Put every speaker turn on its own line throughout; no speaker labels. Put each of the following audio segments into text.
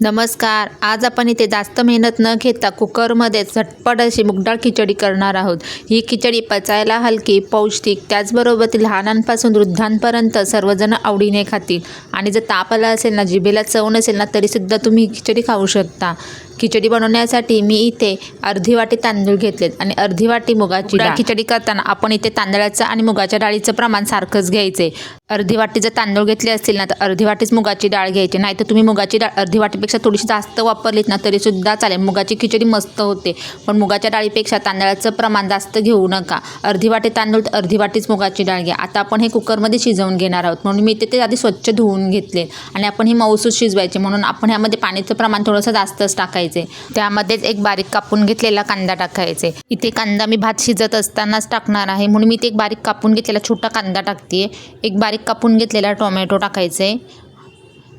नमस्कार. आज आपण इथे जास्त मेहनत न घेता कुकरमध्ये झटपट अशी मुगडाळ खिचडी करणार आहोत. ही खिचडी पचायला हलकी पौष्टिक त्याचबरोबर ती लहानांपासून वृद्धांपर्यंत सर्वजण आवडीने खातील. आणि जर ताप आला असेल ना जिभेला चव नसेल ना तरीसुद्धा तुम्ही ही खिचडी खाऊ शकता. खिचडी बनवण्यासाठी मी इथे अर्धी वाटी तांदूळ घेतलेत आणि अर्धी वाटी मुगाची डाळ. खिचडी करताना आपण इथे तांदळाचं आणि मुगाच्या डाळीचं प्रमाण सारखंच घ्यायचे अर्धी वाटी जर तांदूळ घेतले असतील ना तर अर्धी वाटीच मुगाची डाळ घ्यायची. नाही तर तुम्ही मुगाची डाळ अर्धी वाटीपेक्षा थोडीशी जास्त वापरलीत ना तरीसुद्धा चालेल. मुगाची खिचडी मस्त होते. पण मुगाच्या डाळीपेक्षा तांदळाचं प्रमाण जास्त घेऊ नका. अर्धी वाटी तांदूळ तर अर्धी वाटीच मुगाची डाळ घ्या. आता आपण हे कुकरमध्ये शिजवून घेणार आहोत. म्हणून मी ते आधी स्वच्छ धुवून घेतले. आणि आपण ही मऊसूस शिजवायचे. म्हणून आपण ह्यामध्ये पाण्याचं प्रमाण थोडंसं जास्तच टाकायचे. त्यामध्येच एक बारीक कापून घेतलेला कांदा टाकायचे. इथे कांदा मी भात शिजत असतानाच टाकणार आहे. म्हणून मी ते एक बारीक कापून घेतलेला छोटा कांदा टाकते एक बारीक कापून घेतलेला टोमॅटो टाकायचे.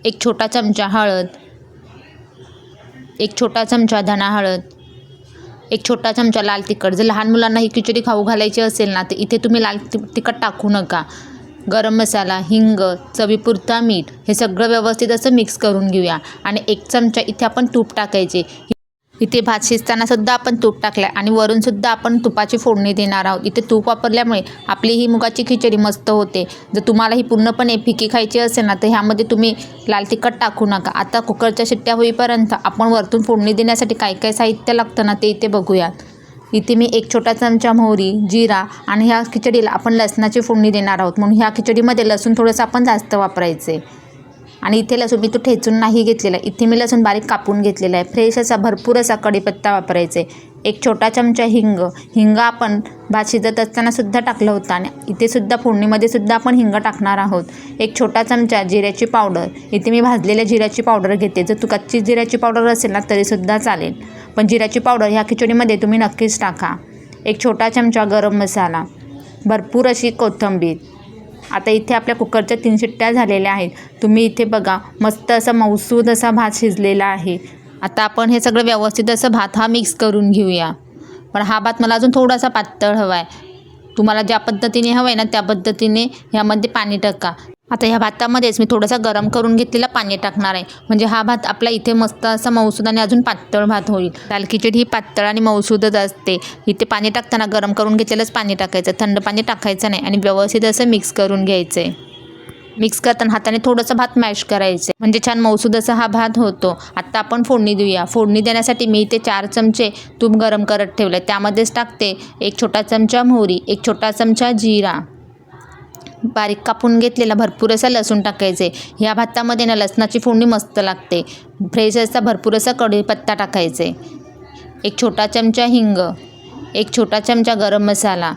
एक छोटा चमचा हळद. एक छोटा चमचा धणा हळद. एक छोटा चमचा लाल तिखट. जर लहान मुलांना ही खिचडी खाऊ घालायची असेल ना तर इथे तुम्ही लाल तिखट टाकू नका. गरम मसाला हिंग चवीपुरता मीठ हे सगळं व्यवस्थित असं मिक्स करून घेऊया. आणि एक चमचा इथे आपण तूप टाकायचे. इथे भात शिजतानासुद्धा आपण तूप टाकलं आहे आणि वरूनसुद्धा आपण तुपाची फोडणी देणार आहोत. इथे तूप वापरल्यामुळे आपली ही मुगाची खिचडी मस्त होते. जर तुम्हाला ही पूर्णपणे फिकी खायची असेल ना तर ह्यामध्ये तुम्ही लाल तिखट टाकू नका. आता कुकरच्या शिट्ट्या होईपर्यंत आपण वरतून फोडणी देण्यासाठी काय काय साहित्य लागतं ना ते इथे बघूयात. इथे मी एक छोटा चमचा मोहरी जिरा आणि ह्या खिचडीला आपण लसणाची फोडणी देणार आहोत. म्हणून ह्या खिचडीमध्ये लसूण थोडंसं आपण जास्त वापरायचे आणि इथे लसूण मी तो ठेचून नाही घेतलेला. इथे मी लसूण बारीक कापून घेतलेला आहे. फ्रेश असा भरपूर असा कढीपत्ता वापरायचे. एक छोटा चमचा हिंग. हिंग आपण भात शिजत असताना सुद्धा टाकलं होतं आणि इथे सुद्धा फोडणीमध्ये सुद्धा आपण हिंग टाकणार आहोत. एक छोटा चमचा जिऱ्याची पावडर. इथे मी भाजलेल्या जिऱ्याची पावडर घेते. जर तू कच्ची जिऱ्याची पावडर असेल ना तरीसुद्धा चालेल. पण जिऱ्याची पावडर ह्या खिचडीमध्ये तुम्ही नक्कीच टाका. एक छोटा चमचा गरम मसाला. भरपूर अशी कोथिंबीर. आता इथे आपल्या कुकरच्या तीन शिट्ट्या झालेल्या आहेत. तुम्ही इथे बघा मस्त असा मौसूद असा भात शिजलेला आहे. आता आपण हे सगळं व्यवस्थित असं भात हा मिक्स करून घेऊया. पण हा भात मला अजून थोडासा पातळ हवा आहे तुम्हाला ज्या पद्धतीने हवं आहे ना त्या पद्धतीने ह्यामध्ये पाणी टाका. आता ह्या भातामध्येच मी थोडासा गरम करून घेतलेला पाणी टाकणार आहे. म्हणजे हा भात आपला इथे मस्त असा मौसूद आणि अजून पातळ भात होईल. दाल खिचडी ही पातळ आणि मौसूदच असते. इथे पाणी टाकताना गरम करून घेतलेलंच पाणी टाकायचं. थंड पाणी टाकायचं नाही आणि व्यवस्थित असं मिक्स करून घ्यायचं आहे मिक्स करताना हाताने थोडंसं भात मॅश करायचे म्हणजे छान मौसूद असा हा भात होतो. आत्ता आपण फोडणी देऊया. फोडणी देण्यासाठी मी इथे चार चमचे तूप गरम करत ठेवलं त्यामध्येच टाकते एक छोटा चमचा मोहरी एक छोटा चमचा जिरा. बारीक कापून घेतलेला भरपूर असा लसूण टाकायचे. ह्या भातामध्ये ना लसणाची फोडणी मस्त लागते. फ्रेश असा भरपूर असा कढीपत्ता टाकायचे. एक छोटा चमचा हिंग एक छोटा चमचा गरम मसाला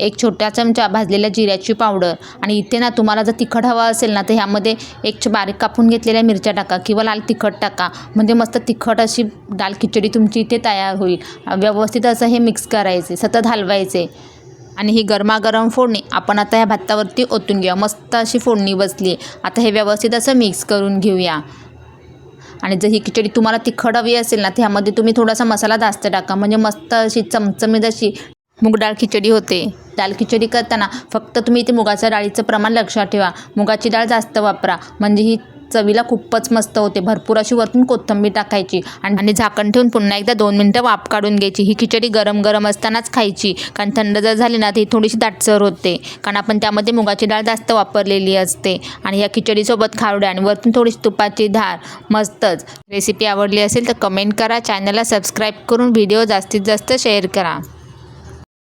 एक छोटा चमचा भाजलेल्या जिऱ्याची पावडर आणि इथे ना तुम्हाला जर तिखट हवा असेल ना तर ह्यामध्ये एक बारीक कापून घेतलेल्या मिरच्या टाका किंवा लाल तिखट टाका. म्हणजे मस्त तिखट अशी दाल खिचडी तुमची इथे तयार होईल. व्यवस्थित असं हे मिक्स करायचे सतत हलवायचे. आणि ही गरमागरम फोडणी आपण आता ह्या भातावरती ओतून घेऊया. मस्त अशी फोडणी बसली. आता हे व्यवस्थित असं मिक्स करून घेऊया. आणि जर ही खिचडी तुम्हाला तिखट हवी असेल ना तर ह्यामध्ये तुम्ही थोडासा मसाला जास्त टाका. म्हणजे मस्त अशी चमचमीत अशी मूग डाळ खिचडी होते. डाळ खिचडी करताना फक्त तुम्ही इथे मुगाच्या डाळीचं प्रमाण लक्षात ठेवा. मुगाची डाळ जास्त वापरा. म्हणजे ही चवीला खूपच मस्त होते. भरपूर अशी वरतून कोथिंबीर टाकायची आणि आणि झाकण ठेवून पुन्हा एकदा दोन मिनटं वाफ काढून घ्यायची. ही खिचडी गरम गरम असतानाच खायची. कारण थंड जर झाली ना तर ही थोडीशी दाटसर होते. कारण आपण त्यामध्ये मुगाची डाळ जास्त वापरलेली असते. आणि या खिचडीसोबत खावड्या आणि वरतून थोडीशी तुपाची धार मस्तच. रेसिपी आवडली असेल तर कमेंट करा. चॅनलला सबस्क्राईब करून व्हिडिओ जास्तीत जास्त शेअर करा.